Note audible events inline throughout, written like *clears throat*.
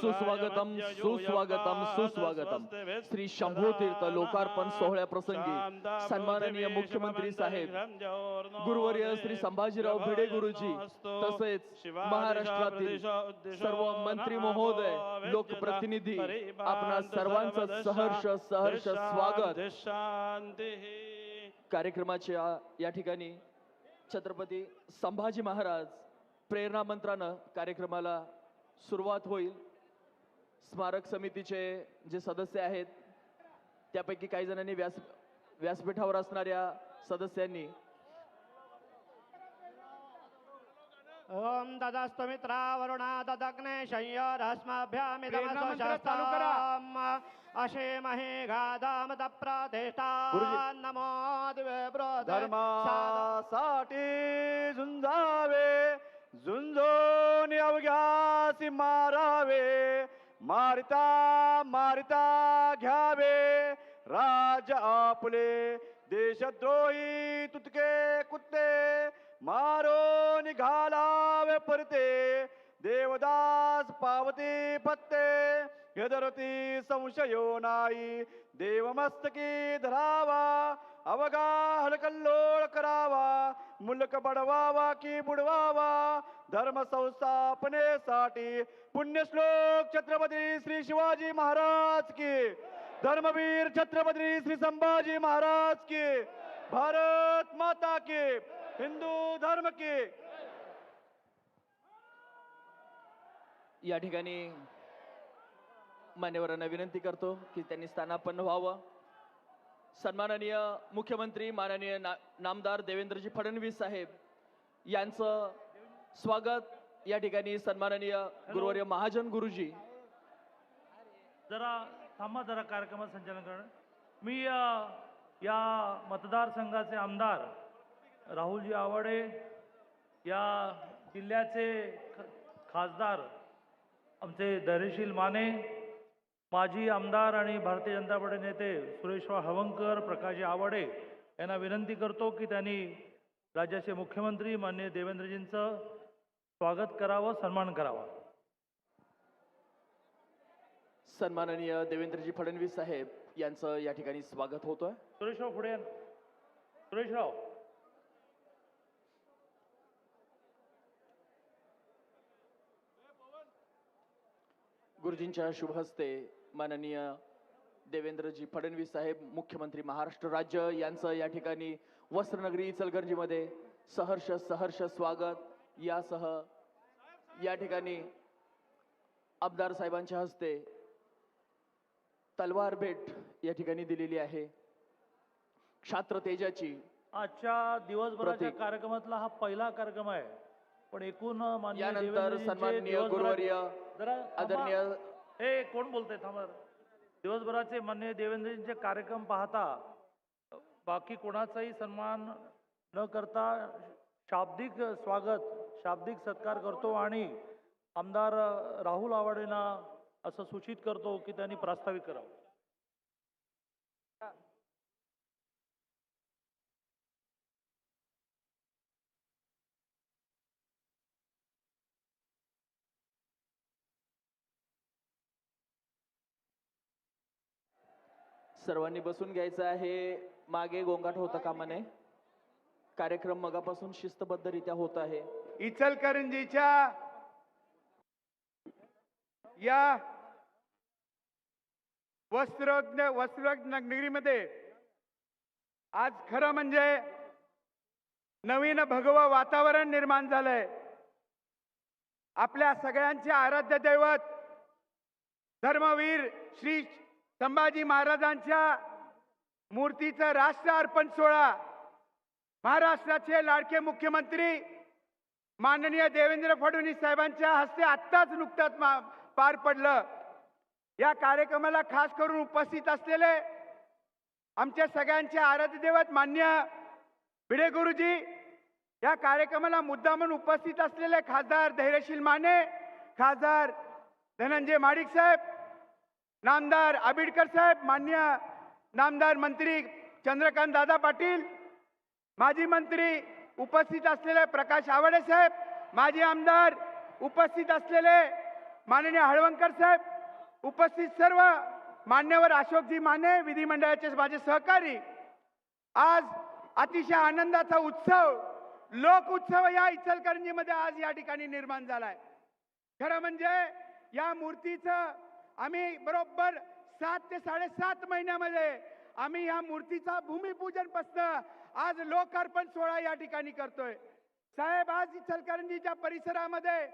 सुस्वागतम सुस्वागतम सुस्वागतम. श्री शंभू तीर्थ लोकार्पण सोहळ्या प्रसंगी सन्माननीय मुख्यमंत्री साहेब गुरुवर्य श्री संभाजीराव भिडे गुरुजी तसेच महाराष्ट्रातील सर्व मंत्री महोदय लोकप्रतिनिधी आपणा सर्वांचं सहर्ष सहर्ष स्वागत. शांती कार्यक्रमाच्या या ठिकाणी छत्रपती संभाजी महाराज प्रेरणा मंत्रानं कार्यक्रमाला सुरुवात होईल स्मारक समितीचे जे सदस्य आहेत त्यापैकी काही जणांनी व्यास व्यासपीठावर असणाऱ्या सदस्यांनी ओम ददस्तु मित्रा वरुणा ददग्ने. शय्यारश्मभ्यामिदमसोषस्ताम् अशेमहे गादाम तप्रतिष्ठा गुरुजी. नमो दिवे धर्मासाठी झुंजावे झुंजून अवघ्यासी मारावे मारिता मारिता घ्यावे. राज आपले देशद्रोही तुतके कुत्ते मारून घालावे परते. देवदास पावती पत्ते हेदरती संशयो नाही. देवमस्तकी धरावा अवगा हलकल्लोळ करावा मुलक बडवावा की बुडवावा धर्म संस्थापनेसाठी पुण्यश्लोक छत्रपती श्री शिवाजी महाराज की. धर्मवीर छत्रपती श्री संभाजी महाराज की. भारत माता की हिंदू धर्म की. या ठिकाणी मान्यवरांना विनंती करतो की त्यांनी स्थानापन्न व्हावं. सन्माननीय मुख्यमंत्री माननीय ना नामदार देवेंद्रजी फडणवीस साहेब यांचं स्वागत या ठिकाणी सन्माननीय गुरुवर्य महाजन गुरुजी. जरा थांबा जरा कार्यक्रमाचं संचालन करणं. मी या मतदारसंघाचे आमदार राहुलजी आवाडे या जिल्ह्याचे खासदार आमचे धैर्यशील माने माजी आमदार आणि भारतीय जनता पार्टी नेते सुरेशराव हवंकर प्रकाशजी आवाडे यांना विनंती करतो की त्यांनी राज्याचे मुख्यमंत्री माननीय देवेंद्रजींचं स्वागत करावं सन्मान करावा. सन्माननीय देवेंद्रजी फडणवीस साहेब यांचं या ठिकाणी स्वागत होतोय. सुरेशराव पुढे. सुरेशराव. गुरुजींच्या शुभ हस्ते माननीय देवेंद्रजी फडणवीस साहेब मुख्यमंत्री महाराष्ट्र राज्य यांचं या ठिकाणी वस्त्रनगरी इचलकरंजीमध्ये सहर्ष सहर्ष स्वागत यासह या ठिकाणी आमदार साहेबांच्या हस्ते तलवार भेट या ठिकाणी दिलेली आहे क्षात्र तेजाची आजच्या दिवसभराच्या. कार्यक्रमातला हा पहिला कार्यक्रम आहे पण एकूण यानंतर सन्माननीय गुरुवर्य. आदरणीय हे कोण बोलतंय? थांबा. दिवसभराचे मान्य देवेंद्रजींचे कार्यक्रम पाहता बाकी कोणाचाही सन्मान न करता शाब्दिक स्वागत शाब्दिक सत्कार करतो आणि आमदार राहुल आवाडेंना असं सूचित करतो की त्यांनी प्रास्ताविक करावं. सर्वांनी बसून घ्यायचं आहे. मागे गोंगाट होता कामा नये कार्यक्रम मगापासून शिस्तबद्धरित्या होत आहे. इचलकरंजीच्या या वस्त्र वस्त्र नगरीमध्ये आज खरं म्हणजे नवीन भगवं वातावरण निर्माण झालंय. आपल्या सगळ्यांचे आराध्य दैवत धर्मवीर श्री संभाजी महाराजांच्या मूर्तीचा राष्ट्र अर्पण सोहळा. महाराष्ट्राचे लाडके मुख्यमंत्री माननीय देवेंद्र फडणवीस साहेबांच्या हस्ते आत्ताच नुकताच पार पडलं. या कार्यक्रमाला खास करून उपस्थित असलेले आमच्या सगळ्यांचे आराध्य दैवत मान्य भिडे गुरुजी या कार्यक्रमाला मुद्दा म्हणून उपस्थित असलेले खासदार धैर्यशील माने खासदार धनंजय माडिक साहेब नामदार आबिडकर साहेब मान्य नामदार मंत्री चंद्रकांत दादा पाटील माजी मंत्री उपस्थित असलेले प्रकाश आवाडे साहेब माजी आमदार उपस्थित असलेले माननीय हळवंकर साहेब उपस्थित सर्व मान्यवर अशोकजी माने विधिमंडळाचे माझे सहकारी. आज अतिशय आनंदाचा उत्सव लोक उत्सव या इचलकरंजीमध्ये आज या ठिकाणी निर्माण झालाय. खरं म्हणजे या मूर्तीचं आम्ही बरोबर सात ते साडेसात महिन्यामध्ये आम्ही या मूर्तीचा भूमिपूजन पासनं आज लोकार्पण सोहळा या ठिकाणी करतोय. साहेब आज इचलकरंजीच्या परिसरामध्ये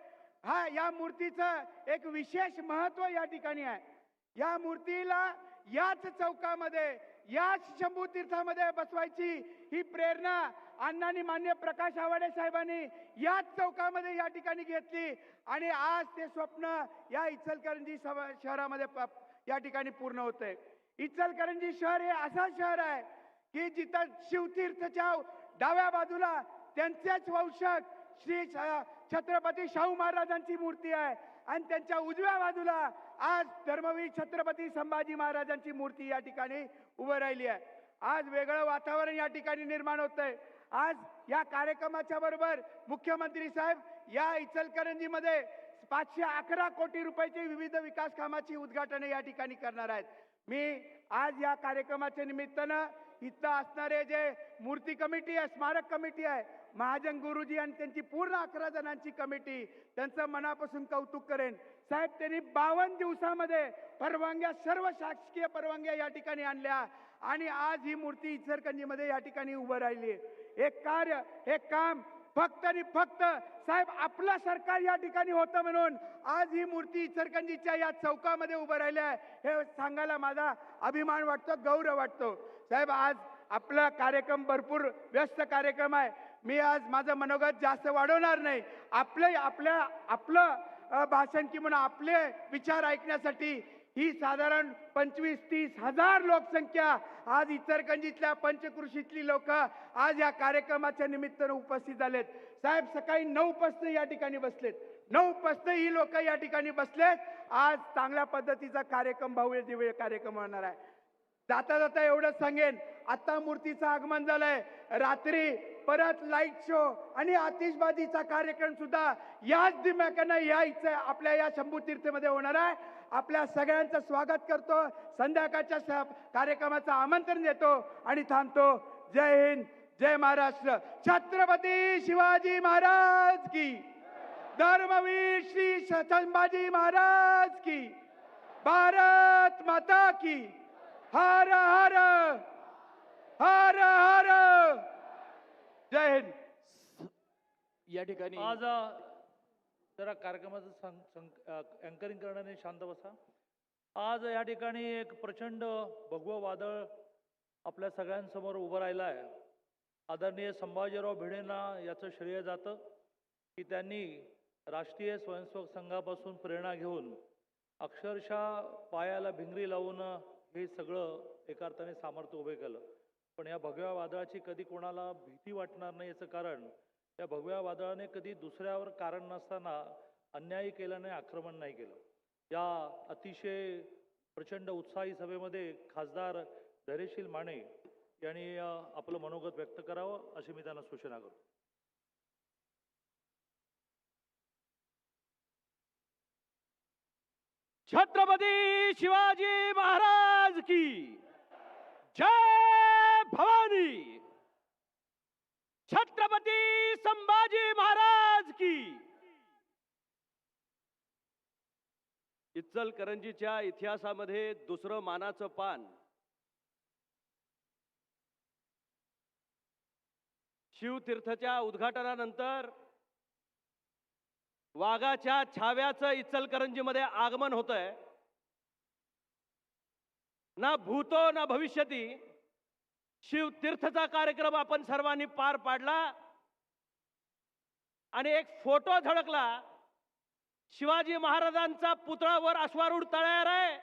हा या मूर्तीचं एक विशेष महत्त्व या ठिकाणी आहे. या मूर्तीला याच चौकामध्ये याच शंभू तीर्थामध्ये बसवायची ही प्रेरणा अण्णांनी मान्य प्रकाश आवाडे साहेबांनी याच चौकामध्ये या ठिकाणी घेतली. आणि आज ते स्वप्न या इचलकरंजी सभा- शहरामध्ये प- या ठिकाणी पूर्ण होतंय. इचलकरंजी शहर हे असं शहर आहे की जिथं शिवतीर्थच्या डाव्या बाजूला त्यांचेच वंशक श्री छत्रपती शाहू महाराजांची मूर्ती आहे आणि त्यांच्या उजव्या बाजूला आज धर्मवीर छत्रपती संभाजी महाराजांची मूर्ती या ठिकाणी उभं राहिली आहे. आज वेगळं वातावरण या ठिकाणी निर्माण होतंय. आज या कार्यक्रमाच्या बरोबर मुख्यमंत्री साहेब या इचलकरंजीमध्ये पाचशे अकरा कोटी रुपयाची विविध विकास कामाची उद्घाटने या ठिकाणी करणार आहेत. मी आज या कार्यक्रमाच्या निमित्तानं इथं असणारे जे मूर्ती कमिटी आहे स्मारक कमिटी आहे महाजन गुरुजी आणि त्यांची पूर्ण अकरा जणांची कमिटी त्यांचं मनापासून कौतुक करेन. साहेब त्यांनी बावन्न दिवसामध्ये परवानग्या सर्व शासकीय परवानग्या या ठिकाणी आणल्या आणि आज ही मूर्ती इचलकरंजीमध्ये या ठिकाणी उभं राहिली हे कार्य हे काम फक्त आणि फक्त साहेब आपलं सरकार या ठिकाणी होतं म्हणून आज ही मूर्ती इचरकंजीच्या या चौकामध्ये उभं राहिली आहे. हे सांगायला माझा अभिमान वाटतो गौरव वाटतो. साहेब आज आपला कार्यक्रम भरपूर व्यस्त कार्यक्रम आहे. मी आज माझं मनोगत जास्त वाढवणार नाही. आपले आपल्या आपलं अ, भाषण किंवा आपले विचार ऐकण्यासाठी ही साधारण पंचवीस तीस हजार लोकसंख्या आज इचलकरंजीतल्या पंचकृषीतली लोक आज या कार्यक्रमाच्या निमित्तानं उपस्थित झालेत. साहेब सकाळी नऊ पासनं या ठिकाणी बसलेत. नऊ पस्त ही लोक या ठिकाणी बसलेत. आज चांगल्या पद्धतीचा कार्यक्रम भव्य दिव्य कार्यक्रम होणार आहे. जाता जाता एवढंच सांगेन आता मूर्तीचं आगमन झालंय. रात्री परत लाइट शो आणि आतिषबाजीचा कार्यक्रम सुद्धा याच दिमाकांना या इथं आपल्या या शंभू तीर्थमध्ये होणार आहे. आपल्या सगळ्यांचं स्वागत करतो. संध्याकाळच्या कार्यक्रमाचं आमंत्रण देतो आणि थांबतो. जय हिंद जय महाराष्ट्र. छत्रपती शिवाजी महाराज की. धर्मवीर श्री संभाजी महाराज की. भारत माता की. हर हर हर हर. जय हिंद. या ठिकाणी आज जरा कार्यक्रमाचं सांग संक अँकरिंग करण्याने शांत बसा. आज या ठिकाणी एक प्रचंड भगवं वादळ आपल्या सगळ्यांसमोर उभं राहिलं आहे आदरणीय संभाजीराव भिडेंना याचं श्रेय जातं की त्यांनी राष्ट्रीय स्वयंसेवक संघापासून प्रेरणा घेऊन अक्षरशः पायाला भिंगरी लावून हे सगळं एका अर्थाने सामर्थ्य उभे केलं. पण या भगव्या वादळाची कधी कोणाला भीती वाटणार नाही याचं कारण या भगव्या वादळाने कधी दुसऱ्यावर कारण नसताना अन्यायी केल्याने आक्रमण नाही केलं. या अतिशय प्रचंड उत्साही सभेमध्ये खासदार धैर्यशील माने यांनी आपलं मनोगत व्यक्त करावं अशी मी त्यांना सूचना करतो. छत्रपती शिवाजी महाराज की जय भवानी! छत्रपती संभाजी महाराज की। इचलकरंजीच्या इतिहासामध्ये दुसरं मानाचं पान। शिवतीर्थच्या उद्घाटनानंतर वाघाच्या छाव्याचं इचलकरंजीमध्ये आगमन होतंय। ना भूतो ना भविष्यती। शिवतीर्थचा कार्यक्रम आपण सर्वांनी पार पाडला आणि एक फोटो झळकला. शिवाजी महाराजांचा पुतळावर अश्वारूढ तळ्यावर आहे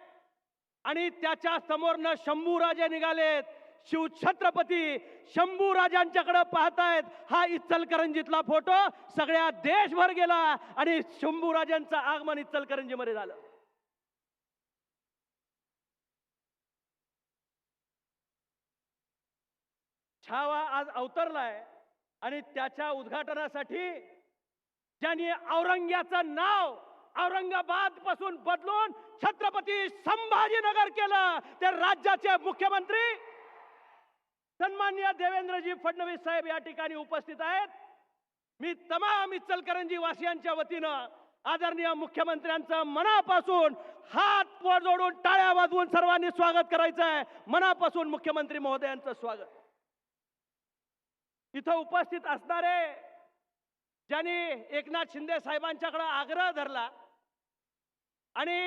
आणि त्याच्या समोरनं शंभूराजे निघालेत. शिवछत्रपती शंभूराजांच्याकडे पाहतायत. हा इचलकरंजीतला फोटो सगळ्या देशभर गेला आणि शंभूराजांचं आगमन इचलकरंजीमध्ये झालं. छावा आज अवतरलाय आणि त्याच्या उद्घाटनासाठी ज्यांनी औरंग्याचं नाव औरंगाबादपासून बदलून छत्रपती संभाजीनगर केलं ते राज्याचे मुख्यमंत्री सन्मान्य देवेंद्रजी फडणवीस साहेब या ठिकाणी उपस्थित आहेत. मी तमाम इचलकरंजी वासियांच्या वतीनं आदरणीय मुख्यमंत्र्यांचं मनापासून हात पोर जोडून टाळ्या वाजवून सर्वांनी स्वागत करायचं आहे मनापासून मुख्यमंत्री महोदयांचं स्वागत. तिथं उपस्थित असणारे ज्यांनी एकनाथ शिंदे साहेबांच्याकडे आग्रह धरला आणि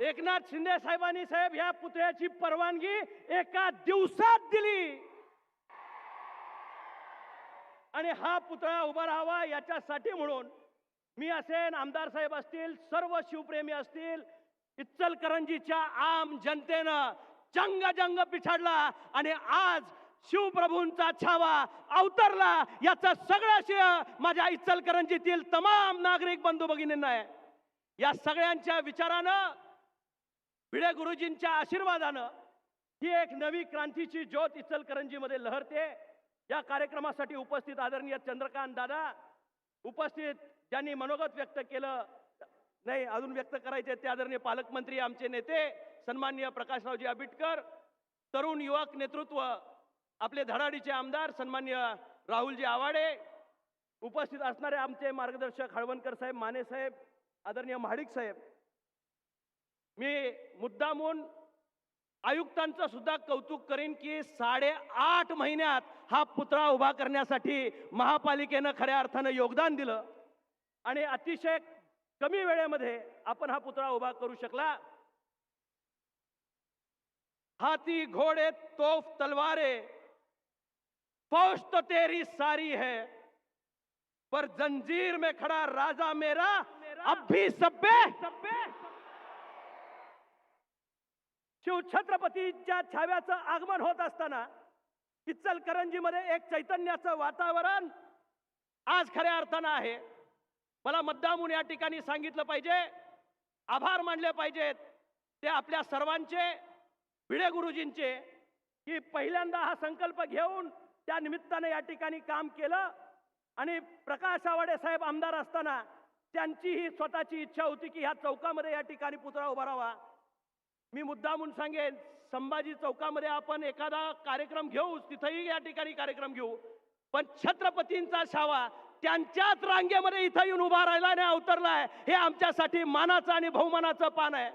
एकनाथ शिंदे साहेबांनी साहेब ह्या पुतळ्याची परवानगी एका दिवसात दिली. आणि हा पुतळा उभा राहावा याच्यासाठी म्हणून मी असेन आमदार साहेब असतील सर्व शिवप्रेमी असतील इच्चलकरंजीच्या आम जनतेनं जंग जंग पिछाडला आणि आज शिवप्रभूंचा छावा अवतरला. याचा सगळं श्रेय माझ्या इचलकरंजीतील तमाम नागरिक बंधू भगिनींना आहे. या सगळ्यांच्या विचारानं भिडे गुरुजींच्या आशीर्वादानं ही एक नवी क्रांतीची ज्योत इचलकरंजीमध्ये लहरते. या कार्यक्रमासाठी उपस्थित आदरणीय चंद्रकांत दादा उपस्थित ज्यांनी मनोगत व्यक्त केलं नाही अजून व्यक्त करायचे ते आदरणीय पालकमंत्री आमचे नेते सन्माननीय प्रकाशरावजी आबिटकर तरुण युवक नेतृत्व आपले धडाडीचे आमदार सन्मान्य राहुलजी आवाडे उपस्थित असणारे आमचे मार्गदर्शक हळवणकर साहेब माने साहेब आदरणीय महाडिक साहेब. मी मुद्दामून आयुक्तांचं सुद्धा कौतुक करीन की साडेआठ महिन्यात हा पुतळा उभा करण्यासाठी महापालिकेनं खऱ्या अर्थानं योगदान दिलं. आणि अतिशय कमी वेळेमध्ये आपण हा पुतळा उभा करू शकला. हाथी घोड़े तोफ तलवारे। फौज तो तेरी सारी है पर जंजीर में खड़ा राजा मेरा अब भी सब्बे शिव छत्रपतीच्या छाव्याचं आगमन होत असताना इचलकरंजीमध्ये एक चैतन्याचं वातावरण आज खऱ्या अर्थानं आहे. मला मुद्दामून या ठिकाणी सांगितलं पाहिजे आभार मानले पाहिजेत. ते आपल्या सर्वांचे भिडे गुरुजींचे की पहिल्यांदा हा संकल्प घेऊन त्या निमित्ताने या ठिकाणी काम केलं आणि प्रकाश आवाडे साहेब आमदार असताना त्यांची ही स्वतःची इच्छा होती की ह्या चौकामध्ये या ठिकाणी पुतळा उभा मी मुद्दामून सांगेन संभाजी चौकामध्ये आपण एखादा कार्यक्रम घेऊ तिथंही या ठिकाणी कार्यक्रम घेऊ. पण छत्रपतींचा छावा त्यांच्याच रांगेमध्ये इथं येऊन उभा राहिला आणि अवतरलाय हे आमच्यासाठी मानाचं आणि बहुमानाचं पान आहे.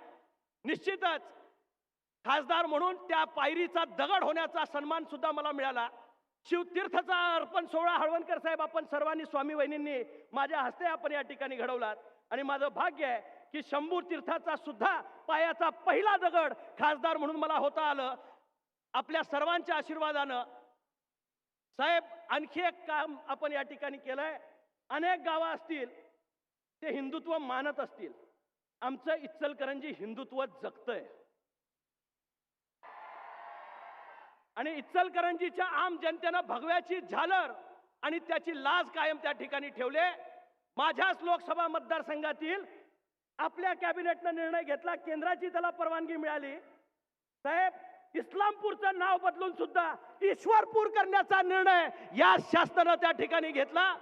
निश्चितच खासदार म्हणून त्या पायरीचा दगड होण्याचा सन्मान सुद्धा मला मिळाला. शिवतीर्थचा अर्पण सोहळा हळवणकर साहेब आपण सर्वांनी स्वामी वहिनींनी माझ्या हस्ते आपण या ठिकाणी घडवलात. आणि माझं भाग्य आहे की शंभू तीर्थाचा सुद्धा पायाचा पहिला दगड खासदार म्हणून मला होता आलं. आपल्या सर्वांच्या आशीर्वादानं साहेब आणखी एक काम आपण या ठिकाणी केलंय. अनेक गावं असतील ते हिंदुत्व मानत असतील. आमचं इचलकरंजी हिंदुत्व जगतंय. आणि इच्चलकरंजीच्या आम जनतेनं भगव्याची झालर आणि त्याची लाज कायम त्या ठिकाणी ठेवले. माझ्याच लोकसभा मतदारसंघातील आपल्या कॅबिनेटनं निर्णय घेतला केंद्राची त्याला परवानगी मिळाली. साहेब इस्लामपूरचं नाव बदलून सुद्धा ईश्वरपूर करण्याचा निर्णय या शासनानं त्या ठिकाणी घेतला.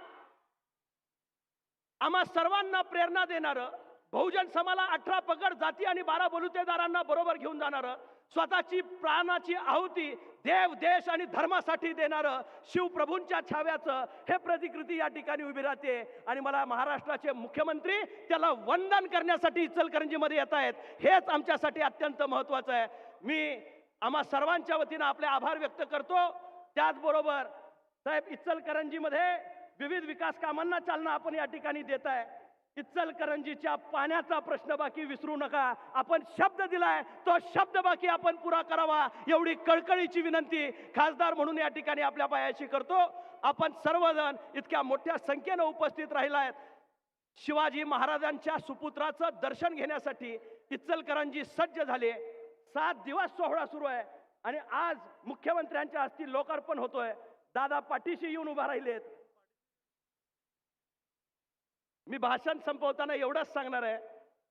आम्हा सर्वांना प्रेरणा देणारं बहुजन समाला अठरा पगड जाती आणि बारा बलुतेदारांना बरोबर घेऊन जाणारं स्वतःची प्राणाची आहुती देव देश आणि धर्मासाठी देणारं शिवप्रभूंच्या छाव्याचं हे प्रतिकृती या ठिकाणी उभी राहते. आणि मला महाराष्ट्राचे मुख्यमंत्री त्याला वंदन करण्यासाठी इचलकरंजीमध्ये येत आहेत. हेच आमच्यासाठी अत्यंत महत्वाचं आहे. मी आम्हा सर्वांच्या वतीनं आपले आभार व्यक्त करतो. त्याचबरोबर साहेब इचलकरंजीमध्ये विविध विकास कामांना चालना आपण या ठिकाणी देत आहे. इचलकरंजीच्या पाण्याचा प्रश्न बाकी विसरू नका. आपण शब्द दिलाय तो शब्द बाकी आपण पुरा करावा एवढी कळकळीची विनंती खासदार म्हणून या ठिकाणी आपल्या पायाशी करतो. आपण सर्वजण इतक्या मोठ्या संख्येनं उपस्थित राहिला आहेत शिवाजी महाराजांच्या सुपुत्राचं दर्शन घेण्यासाठी इचलकरंजी सज्ज झाले. सात दिवस सोहळा सुरू आहे आणि आज मुख्यमंत्र्यांच्या हस्ती लोकार्पण होतोय. दादा पाठीशी येऊन उभा राहिलेत. मी भाषण संपवताना एवढंच सांगणार आहे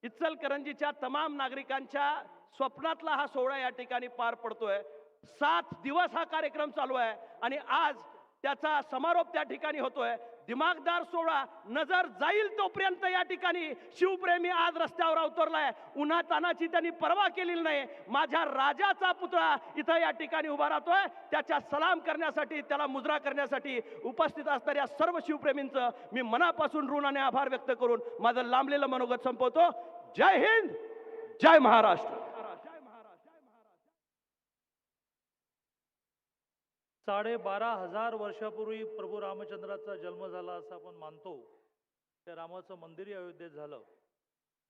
इचलकरंजीच्या तमाम नागरिकांच्या स्वप्नातला हा सोहळा या ठिकाणी पार पडतोय. सात दिवस हा कार्यक्रम चालू आहे आणि आज त्याचा समारोप त्या ठिकाणी होतोय. दिमागदार सोहळा नजर जाईल तोपर्यंत या ठिकाणी शिवप्रेमी आज रस्त्यावर अवतरलाय. उन्हा तानाची त्यांनी पर्वा केलेली नाही. माझ्या राजाचा पुतळा इथं या ठिकाणी उभा राहतोय. त्याच्या सलाम करण्यासाठी त्याला मुजरा करण्यासाठी उपस्थित असणाऱ्या सर्व शिवप्रेमींचं मी मनापासून ऋण आणि आभार व्यक्त करून माझं लांबलेलं मनोगत संपवतो. जय हिंद जय महाराष्ट्र. साडेबारा हजार वर्षापूर्वी प्रभू रामचंद्राचा जन्म झाला असं आपण मानतो. त्या रामाचं मंदिरही अयोध्येत झालं.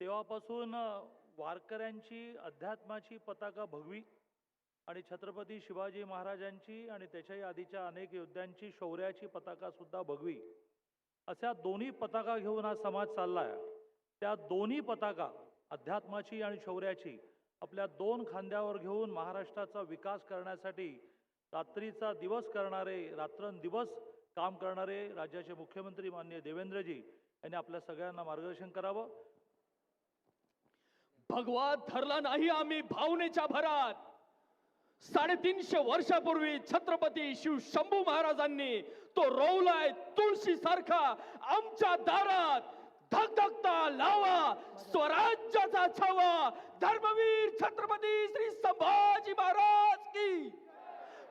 तेव्हापासून वारकऱ्यांची अध्यात्माची पताका भगवी आणि छत्रपती शिवाजी महाराजांची आणि त्याच्याही आधीच्या अनेक योद्ध्यांची शौर्याची पताकासुद्धा भगवी. अशा दोन्ही पताका घेऊन हा समाज चालला आहे त्या दोन्ही पताका अध्यात्माची आणि शौर्याची आपल्या दोन खांद्यावर घेऊन महाराष्ट्राचा विकास करण्यासाठी रात्रीचा दिवस करणारे रात्रंदिवस काम करणारे राज्याचे मुख्यमंत्री माननीय देवेंद्रजी यांनी आपल्या सगळ्यांना मार्गदर्शन करावं. भगवा धरला नाही आम्ही भावनेच्या भरात. साडेतीनशे वर्षापूर्वी छत्रपती शिव शंभू महाराजांनी तो रोवलाय तुळशी सारखा आमच्या दारात धगधगता लावा स्वराज्याचा छावा. धर्मवीर छत्रपती श्री संभाजी महाराज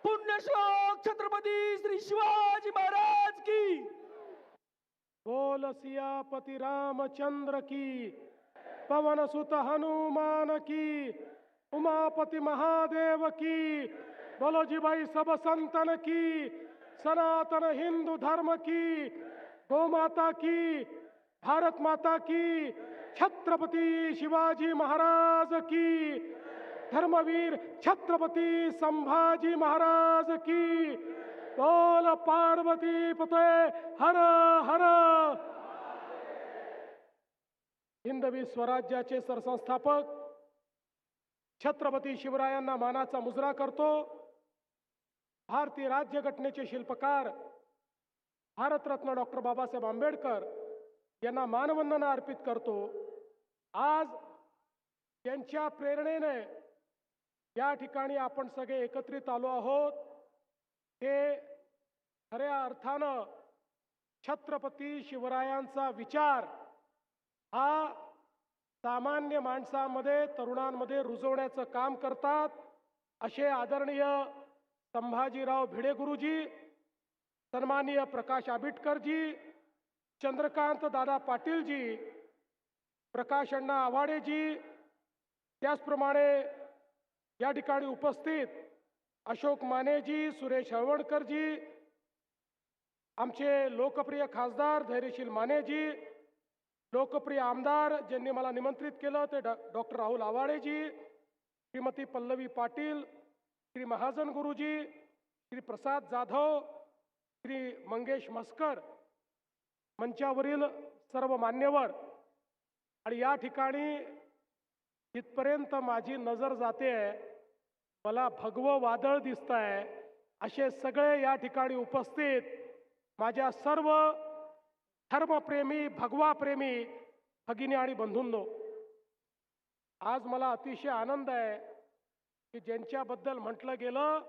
पुण्यश्लोक छत्रपती श्री शिवाजी महाराज की. बोल सियापती रामचंद्र की. पवन सुत हनुमान की. उमापति महादेव की. बोलो भाई सब संतन की. सनातन हिंदू धर्म की. गोमाता की भारत माता की. छत्रपति शिवाजी महाराज की. धर्मवीर छत्रपती संभाजी महाराज की। बोल पार्वती पते हर हर। हिंदवी स्वराज्याचे सरसंस्थापक छत्रपती शिवरायांना मानाचा मुजरा करतो। भारतीय राज्यघटनेचे शिल्पकार भारतरत्न डॉक्टर बाबासाहेब आंबेडकर यांना मानवंदना अर्पित करतो। आज त्यांच्या प्रेरणेने या ठिकाणी आपण सगळे एकत्रित आलो आहोत. हे खऱ्या अर्थानं छत्रपती शिवरायांचा विचार हा सामान्य माणसामध्ये तरुणांमध्ये रुजवण्याचं काम करतात. असे आदरणीय संभाजीराव भिडे गुरुजी सन्माननीय प्रकाश आंबेडकरजी चंद्रकांत दादा पाटीलजी प्रकाश अण्णा आवाडेजी त्याचप्रमाणे या ठिकाणी उपस्थित अशोक मानेजी सुरेश हळवणकरजी आमचे लोकप्रिय खासदार धैर्यशील मानेजी लोकप्रिय आमदार ज्यांनी मला निमंत्रित केलं ते डॉ डॉक्टर राहुल आवाडेजी श्रीमती पल्लवी पाटील श्री महाजन गुरुजी श्री प्रसाद जाधव श्री मंगेश मस्कर मंचावरील सर्व मान्यवर. आणि या ठिकाणी तिथपर्यंत माझी नजर जाते मला भगवं वादळ दिसत आहे. असे सगळे या ठिकाणी उपस्थित माझ्या सर्व धर्मप्रेमी भगवाप्रेमी भगिनी आणि बंधूंनो आज मला अतिशय आनंद आहे की ज्यांच्याबद्दल म्हटलं गेलं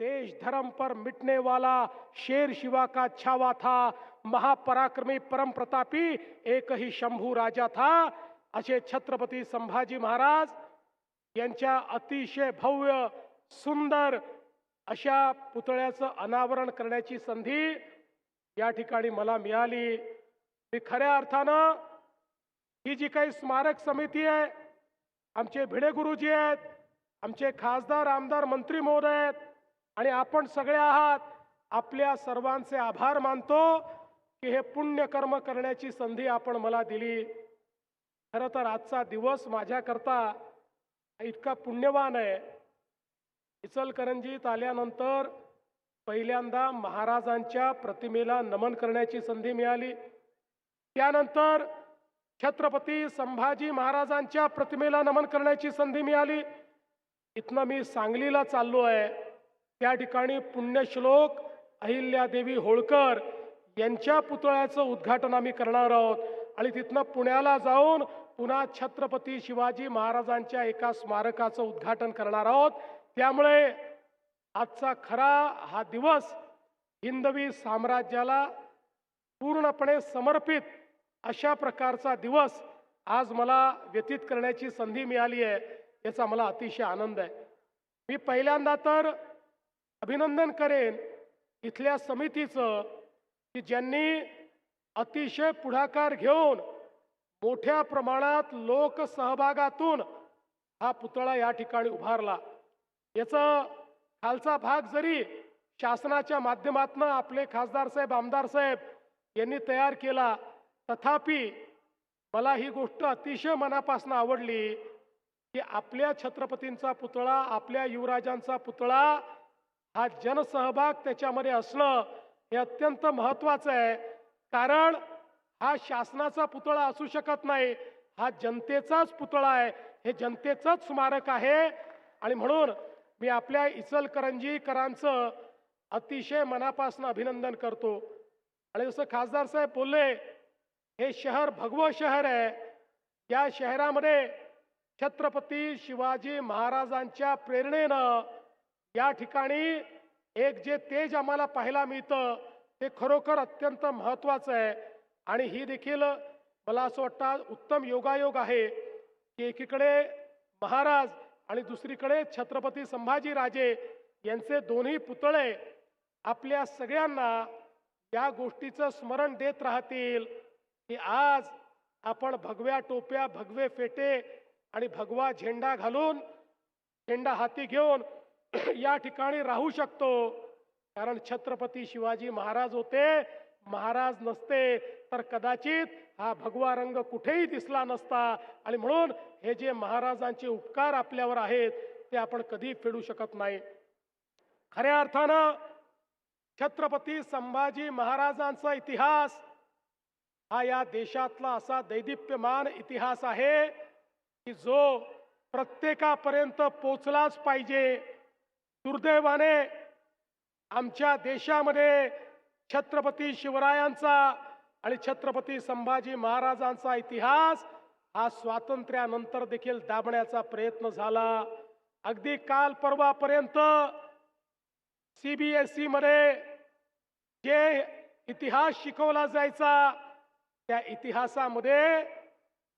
देश धर्म पर मिटने वाला शेर शिवा का छावा था महापराक्रमी परम प्रतापी शंभू राजा था. असे छत्रपती संभाजी महाराज यांच्या अतिशय भव्य सुंदर अशा पुतळ्याचं अनावरण करण्याची संधी या ठिकाणी मला मिळाली. मी खऱ्या अर्थानं ही जी काही स्मारक समिती आहे आमचे भिडे गुरुजी आहेत आमचे खासदार आमदार मंत्री महोदय आहेत आणि आपण सगळे आहात आपल्या सर्वांचे आभार मानतो की हे पुण्यकर्म करण्याची संधी आपण मला दिली. खरं तर आजचा दिवस माझ्याकरता इतका पुण्यवान आहे. इचलकरंजीत आल्यानंतर पहिल्यांदा महाराजांच्या प्रतिमेला नमन करण्याची संधी मिळाली. त्यानंतर छत्रपती संभाजी महाराजांच्या प्रतिमेला नमन करण्याची संधी मिळाली. इथनं मी सांगलीला चाललो आहे. त्या ठिकाणी पुण्यश्लोक अहिल्यादेवी होळकर यांच्या पुतळ्याचं उद्घाटन आम्ही करणार आहोत. आणि तिथनं पुण्याला जाऊन पुन्हा छत्रपती शिवाजी महाराजांच्या एका स्मारकाचं उद्घाटन करणार आहोत. त्यामुळे आजचा खरा हा दिवस हिंदवी साम्राज्याला पूर्णपणे समर्पित अशा प्रकारचा दिवस आज मला व्यतीत करण्याची संधी मिळाली आहे याचा मला अतिशय आनंद आहे. मी पहिल्यांदा तर अभिनंदन करेन इथल्या समितीचं की ज्यांनी अतिशय पुढाकार घेऊन मोठ्या प्रमाणात लोकसहभागातून हा पुतळा या ठिकाणी उभारला. याचा खालचा भाग जरी शासनाच्या माध्यमातून आपले खासदार साहेब आमदार साहेब यांनी तयार केला तथापि मला ही गोष्ट अतिशय मनापासून आवडली की आपल्या छत्रपतींचा पुतळा आपल्या युवराजांचा पुतळा हा जनसहभाग त्याच्यामध्ये असणं हे अत्यंत महत्वाचं आहे. कारण हा शासनाचा पुतळा असू शकत नाही. हा जनतेचाच पुतळा आहे. हे जनतेचंच स्मारक आहे. आणि म्हणून मी आपल्या इचलकरंजीकरांचं अतिशय मनापासून अभिनंदन करतो. आणि जसं खासदार साहेब बोलले हे शहर भगवं शहर आहे. या शहरामध्ये छत्रपती शिवाजी महाराजांच्या प्रेरणेनं या ठिकाणी एक जे तेज आम्हाला पाहायला मिळतं ते खरोखर अत्यंत महत्वाचं आहे. आणि ही देखील मला असं वाटतं उत्तम योगायोग आहे की एकीकडे महाराज आणि दुसरीकडे छत्रपती संभाजीराजे यांचे दोन्ही पुतळे आपल्या सगळ्यांना या गोष्टीचं स्मरण देत राहतील की आज आपण भगव्या टोप्या भगवे फेटे आणि भगवा झेंडा घालून झेंडा हाती घेऊन *clears throat* या ठिकाणी राहू शकतो. कारण छत्रपती शिवाजी महाराज होते. महाराज नसते तर कदाचित हा भगवा रंग कुठेही दिसला नसता. आणि म्हणून हे जे महाराजांचे उपकार आपल्यावर आहेत ते आपण कधी फेडू शकत नाही. खऱ्या अर्थानं छत्रपती संभाजी महाराजांचा इतिहास हा या देशातला असा दैदिप्यमान इतिहास आहे की जो प्रत्येकापर्यंत पोचलाच पाहिजे. दुर्दैवाने आमच्या देशामध्ये छत्रपती शिवरायांचा आणि छत्रपती संभाजी महाराजांचा इतिहास हा स्वातंत्र्यानंतर देखील दाबण्याचा प्रयत्न झाला. अगदी काल परवापर्यंत सीबीएसई मध्ये जे इतिहास शिकवला जायचा त्या इतिहासामध्ये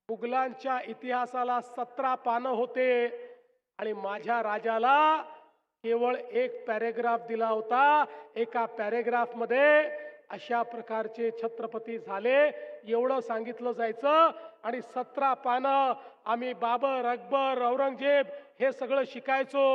मुघलांच्या इतिहासाला सतरा पानं होते आणि माझ्या राजाला केवळ एक पॅरेग्राफ दिला होता. एका पॅरेग्राफमध्ये अशा प्रकारचे छत्रपती झाले. एवढं सांगितलं जायचं. आणि सतरा पानं आम्ही बाबर अकबर औरंगजेब हे सगळं शिकायचो.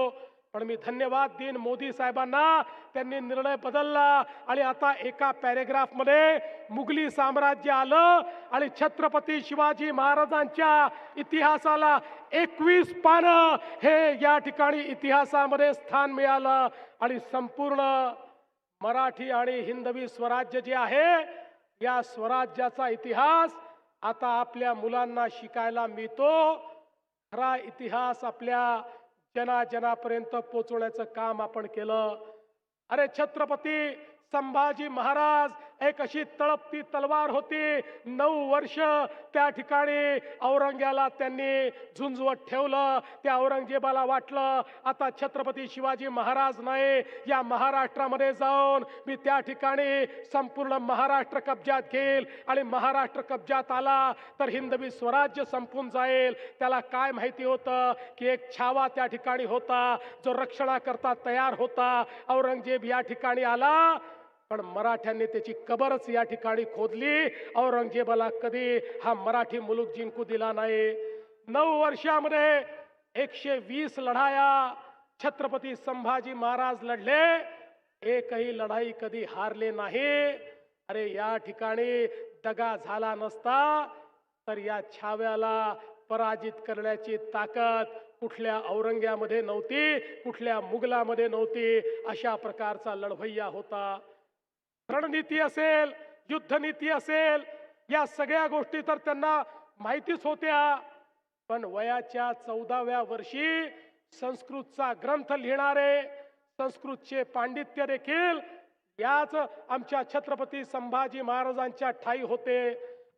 पण मी धन्यवाद देईन मोदी साहेबांना. त्यांनी निर्णय बदलला आणि आता एका पॅरेग्राफमध्ये मुघली साम्राज्य आलं आणि छत्रपती शिवाजी महाराजांच्या इतिहासाला एकवीस पानं हे या ठिकाणी इतिहासामध्ये स्थान मिळालं. आणि संपूर्ण मराठी आणि हिंदवी स्वराज्य जे आहे या स्वराज्याचा इतिहास आता आपल्या मुलांना शिकायला मिळतो. खरा इतिहास आपल्या जनाजनापर्यंत पोचवण्याचं काम आपण केलं. अरे छत्रपती संभाजी महाराज एक अशी तळपती तलवार होती. नऊ वर्ष त्या ठिकाणी औरंग्याला त्यांनी झुंजवत ठेवलं. त्या औरंगजेबाला वाटलं आता छत्रपती शिवाजी महाराज नाही या महाराष्ट्रामध्ये जाऊन मी त्या ठिकाणी संपूर्ण महाराष्ट्र कब्जात घेईल आणि महाराष्ट्र कब्जात आला तर हिंदवी स्वराज्य संपून जाईल. त्याला काय माहिती होतं की एक छावा त्या ठिकाणी होता जो रक्षणाकरता तयार होता. औरंगजेब या ठिकाणी आला पण मराठ्यांनी त्याची कबरच या ठिकाणी खोदली. औरंगजेबाला कधी हा मराठी मुलूक जिंकू दिला नाही. नऊ वर्षामध्ये एकशे वीस लढाया छत्रपती संभाजी महाराज लढले. एकही लढाई कधी हारले नाही. अरे या ठिकाणी दगा झाला नसता तर या छाव्याला पराजित करण्याची ताकद कुठल्या औरंग्यामध्ये नव्हती कुठल्या मुघलामध्ये नव्हती अशा प्रकारचा लढवय्या होता. रणनीती असेल युद्धनीती असेल या सगळ्या गोष्टी तर त्यांना माहितीच होत्या. पण वयाच्या चौदाव्या वर्षी संस्कृतचा ग्रंथ लिहिणारे संस्कृतचे पांडित्य देखील याच आमच्या छत्रपती संभाजी महाराजांच्या ठाई होते.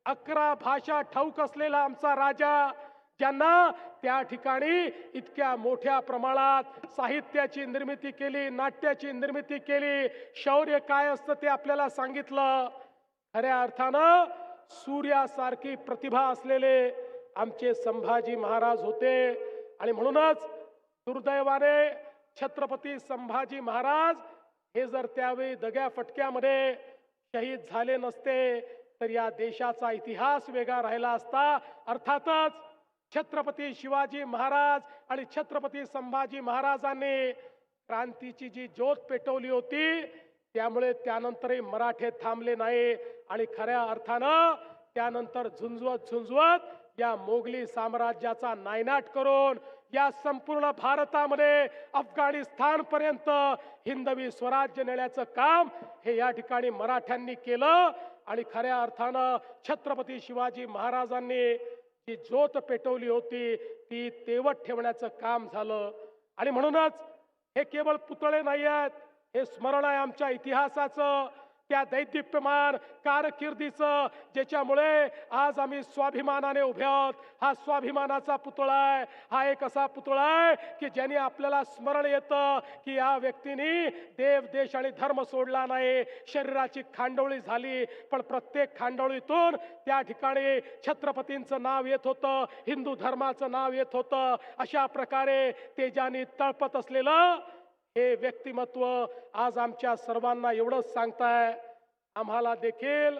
अकरा भाषा ठाऊक असलेला आमचा राजा ज्यांना त्या ठिकाणी इतक्या मोठ्या प्रमाणात साहित्याची निर्मिती केली नाट्याची निर्मिती केली. शौर्य काय असतं ते आपल्याला सांगितलं. खऱ्या अर्थानं सूर्यासारखी प्रतिभा असलेले आमचे संभाजी महाराज होते. आणि म्हणूनच दुर्दैवाने छत्रपती संभाजी महाराज हे जर त्यावेळी दग्या फटक्यामध्ये शहीद झाले नसते तर या देशाचा इतिहास वेगळा राहिला असता. अर्थातच छत्रपती शिवाजी महाराज आणि छत्रपती संभाजी महाराजांनी क्रांतीची जी ज्योत पेटवली होती त्यामुळे त्यानंतरही मराठे थांबले नाही. आणि खऱ्या अर्थानं त्यानंतर झुंजवत झुंजवत या मोगली साम्राज्याचा नायनाट करून या संपूर्ण भारतामध्ये अफगाणिस्तान पर्यंत हिंदवी स्वराज्य नेण्याचं काम हे या ठिकाणी मराठ्यांनी केलं. आणि खऱ्या अर्थानं छत्रपती शिवाजी महाराजांनी जी ज्योत पेटवली होती ती तेवत ठेवण्याचं काम झालं. आणि म्हणूनच हे केवळ पुतळे नाही आहेत हे स्मरण आहे आमच्या इतिहासाचं. त्या दैदिप्यमान कारकिर्दीचं ज्याच्यामुळे आज आम्ही स्वाभिमानाने उभे आहोत. हा स्वाभिमानाचा पुतळा आहे. हा एक असा पुतळा आहे की ज्याने आपल्याला स्मरण येतं की या व्यक्तीने देव देश आणि धर्म सोडला नाही. शरीराची खांडोळी झाली पण प्रत्येक खांडोळीतून त्या ठिकाणी छत्रपतींचं नाव येत होतं हिंदू धर्माचं नाव येत होतं. अशा प्रकारे तेजाने तळपत असलेलं हे व्यक्तिमत्व आज आमच्या सर्वांना एवढंच सांगताय. आम्हाला देखील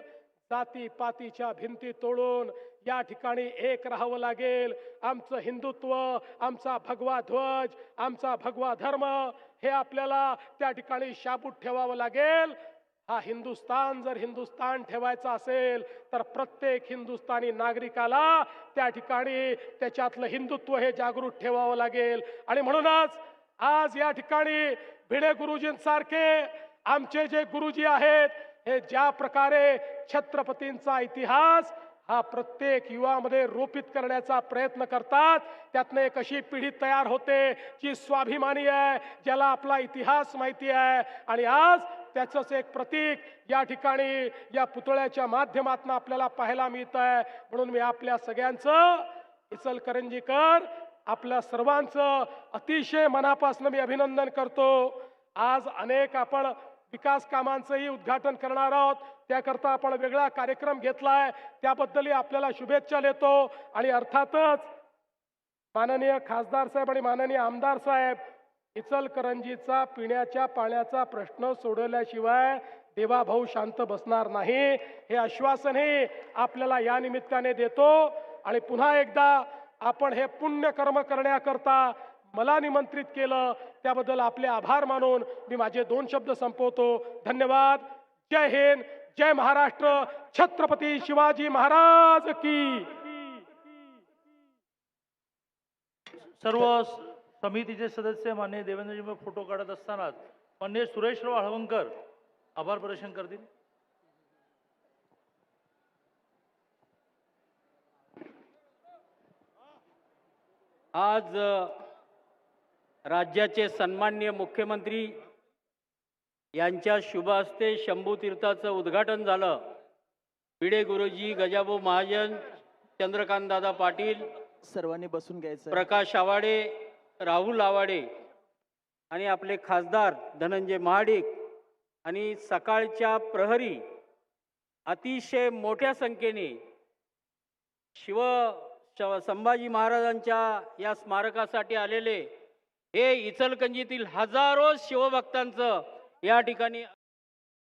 जाती पातीच्या भिंती तोडून या ठिकाणी एक राहावं लागेल. आमचं हिंदुत्व आमचा भगवा ध्वज आमचा भगवा धर्म हे आपल्याला त्या ठिकाणी शाबूत ठेवावं लागेल. हा हिंदुस्तान जर हिंदुस्तान ठेवायचा असेल तर प्रत्येक हिंदुस्थानी नागरिकाला त्या ठिकाणी त्याच्यातलं हिंदुत्व हे जागृत ठेवावं लागेल. आणि म्हणूनच आज या ठिकाणी भिडे गुरुजींसारखे आमचे जे गुरुजी आहेत हे ज्या प्रकारे छत्रपतींचा इतिहास हा प्रत्येक युवामध्ये रोपित करण्याचा प्रयत्न करतात त्यातनं एक अशी पिढी तयार होते जी स्वाभिमानी आहे ज्याला आपला इतिहास माहिती आहे. आणि आज त्याचंच एक प्रतीक या ठिकाणी या पुतळ्याच्या माध्यमातून आपल्याला पाहायला मिळत आहे म्हणून मी आपल्या सगळ्यांचं इचलकरंजीकर आपल्या सर्वांचं अतिशय मनापासून मी अभिनंदन करतो. आज अनेक आपण विकास कामांचंही उद्घाटन करणार आहोत. त्याकरता आपण वेगळा कार्यक्रम घेतलाय. त्याबद्दलही आपल्याला शुभेच्छा देतो. आणि अर्थातच माननीय खासदार साहेब आणि माननीय आमदार साहेब इचलकरंजीचा पिण्याच्या पाण्याचा प्रश्न सोडवल्याशिवाय देवाभाऊ शांत बसणार नाही. हे आश्वासनही आपल्याला या निमित्ताने देतो. आणि पुन्हा एकदा आपण हे पुण्य कर्म करण्याकरता मला निमंत्रित केलं. त्याबद्दल आपले आभार मानून मी माझे दोन शब्द संपवतो. धन्यवाद. जय हिंद. जय महाराष्ट्र. छत्रपती शिवाजी महाराज की. सर्व समितीचे सदस्य मान्य देवेंद्रजी फोटो काढत असतानाच मान्य सुरेशराव हळवंकर आभार प्रदर्शन करतील. आज राज्याचे सन्मान्य मुख्यमंत्री यांच्या शुभ हस्ते शंभू तीर्थाचं उद्घाटन झालं भिडे गुरुजी गजाभाऊ महाजन चंद्रकांतदादा पाटील सर्वांनी बसून घ्यायचं. प्रकाश आवाडे राहुल आवाडे आणि आपले खासदार धनंजय महाडिक आणि सकाळच्या प्रहरी अतिशय मोठ्या संख्येने शिव संभाजी महाराजांच्या या स्मारकासाठी आलेले हे इचलकंजीतील हजारो शिवभक्तांचं या ठिकाणी